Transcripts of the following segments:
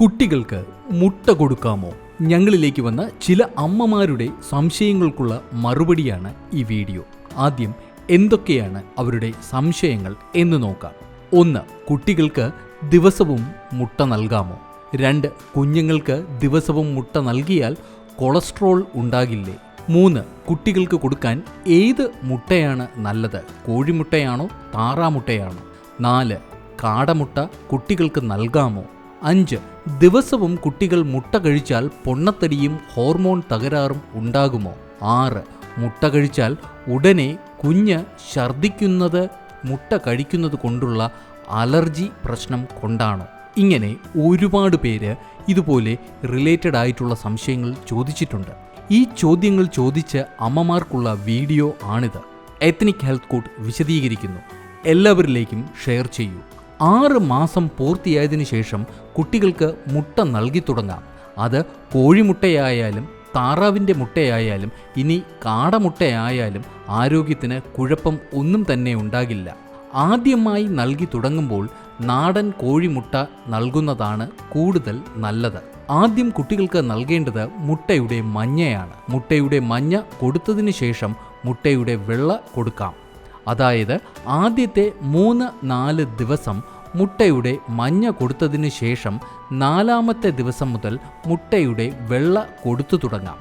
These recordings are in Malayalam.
കുട്ടികൾക്ക് മുട്ട കൊടുക്കാമോ? ഞങ്ങളിലേക്ക് വന്ന ചില അമ്മമാരുടെ സംശയങ്ങൾക്കുള്ള മറുപടിയാണ് ഈ വീഡിയോ. ആദ്യം എന്തൊക്കെയാണ് അവരുടെ സംശയങ്ങൾ എന്ന് നോക്കാം. ഒന്ന് കുട്ടികൾക്ക് ദിവസവും മുട്ട നൽകാമോ? രണ്ട് കുഞ്ഞുങ്ങൾക്ക് ദിവസവും മുട്ട നൽകിയാൽ കൊളസ്ട്രോൾ ഉണ്ടാകില്ലേ? മൂന്ന് കുട്ടികൾക്ക് കൊടുക്കാൻ ഏത് മുട്ടയാണ് നല്ലത്? കോഴിമുട്ടയാണോ താറാമുട്ടയാണോ? നാല് കാടമുട്ട കുട്ടികൾക്ക് നൽകാമോ? അഞ്ച്. ദിവസവും കുട്ടികൾ മുട്ട കഴിച്ചാൽ പൊണ്ണത്തടിയും ഹോർമോൺ തകരാറും ഉണ്ടാകുമോ? ആറ്. മുട്ട കഴിച്ചാൽ ഉടനെ കുഞ്ഞ് ഛർദ്ദിക്കുന്നത് മുട്ട കഴിക്കുന്നത് കൊണ്ടുള്ള അലർജി പ്രശ്നം കൊണ്ടാണോ? ഇങ്ങനെ ഒരുപാട് പേര് ഇതുപോലെ റിലേറ്റഡ് ആയിട്ടുള്ള സംശയങ്ങൾ ചോദിച്ചിട്ടുണ്ട്. ഈ ചോദ്യങ്ങൾ ചോദിച്ച് അമ്മമാർക്കുള്ള വീഡിയോ ആണിത്. എത്നിക് ഹെൽത്ത് കോഡ് വിശദീകരിക്കുന്നു. എല്ലാവരിലേക്കും ഷെയർ ചെയ്യൂ. ആറ് മാസം പൂർത്തിയായതിനു ശേഷം കുട്ടികൾക്ക് മുട്ട നൽകി തുടങ്ങാം. അത് കോഴിമുട്ടയായാലും താറാവിന്റെ മുട്ടയായാലും ഇനി കാടമുട്ടയായാലും ആരോഗ്യത്തിന് കുഴപ്പം ഒന്നും തന്നെ ഉണ്ടാകില്ല. ആദ്യമായി നൽകി തുടങ്ങുമ്പോൾ നാടൻ കോഴിമുട്ട നൽകുന്നതാണ് കൂടുതൽ നല്ലത്. ആദ്യം കുട്ടികൾക്ക് നൽകേണ്ടത് മുട്ടയുടെ മഞ്ഞയാണ്. മുട്ടയുടെ മഞ്ഞ കൊടുത്തതിനു ശേഷം മുട്ടയുടെ വെള്ള കൊടുക്കാം. അതായത് ആദ്യത്തെ മൂന്ന് നാല് ദിവസം മുട്ടയുടെ മഞ്ഞ കൊടുത്തതിനു ശേഷം നാലാമത്തെ ദിവസം മുതൽ മുട്ടയുടെ വെള്ള കൊടുത്തു തുടങ്ങാം.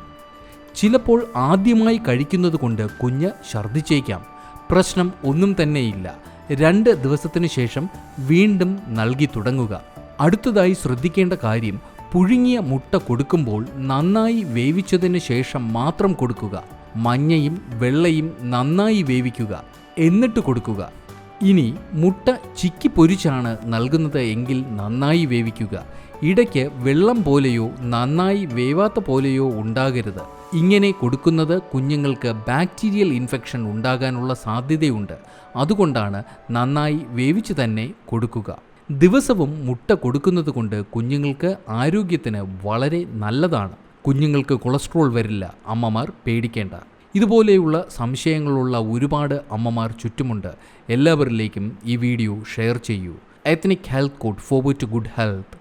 ചിലപ്പോൾ ആദ്യമായി കഴിക്കുന്നത് കൊണ്ട് കുഞ്ഞ് ഛർദ്ദിച്ചേക്കാം. പ്രശ്നം ഒന്നും തന്നെയില്ല. രണ്ട് ദിവസത്തിനു ശേഷം വീണ്ടും നൽകി തുടങ്ങുക. അടുത്തതായി ശ്രദ്ധിക്കേണ്ട കാര്യം പുഴുങ്ങിയ മുട്ട കൊടുക്കുമ്പോൾ നന്നായി വേവിച്ചതിന് ശേഷം മാത്രം കൊടുക്കുക. മഞ്ഞയും വെള്ളയും നന്നായി വേവിക്കുക. എന്നിട്ട് കൊടുക്കുക. ഇനി മുട്ട ചിക്കി പൊരിച്ചാണ് നൽകുന്നത് എങ്കിൽ നന്നായി വേവിക്കുക. ഇടയ്ക്ക് വെള്ളം പോലെയോ നന്നായി വേവാത്ത പോലെയോ ഉണ്ടാകരുത്. ഇങ്ങനെ കൊടുക്കുന്നത് കുഞ്ഞുങ്ങൾക്ക് ബാക്ടീരിയൽ ഇൻഫെക്ഷൻ ഉണ്ടാകാനുള്ള സാധ്യതയുണ്ട്. അതുകൊണ്ടാണ് നന്നായി വേവിച്ച് തന്നെ കൊടുക്കുക. ദിവസവും മുട്ട കൊടുക്കുന്നത് കൊണ്ട് കുഞ്ഞുങ്ങൾക്ക് ആരോഗ്യത്തിന് വളരെ നല്ലതാണ്. കുഞ്ഞുങ്ങൾക്ക് കൊളസ്ട്രോൾ വരില്ല. അമ്മമാർ പേടിക്കേണ്ട. ഇതുപോലെയുള്ള സംശയങ്ങളുള്ള ഒരുപാട് അമ്മമാർ ചുറ്റുമുണ്ട്. എല്ലാവരിലേക്കും ഈ വീഡിയോ ഷെയർ ചെയ്യൂ. Ethnic health code forward to good health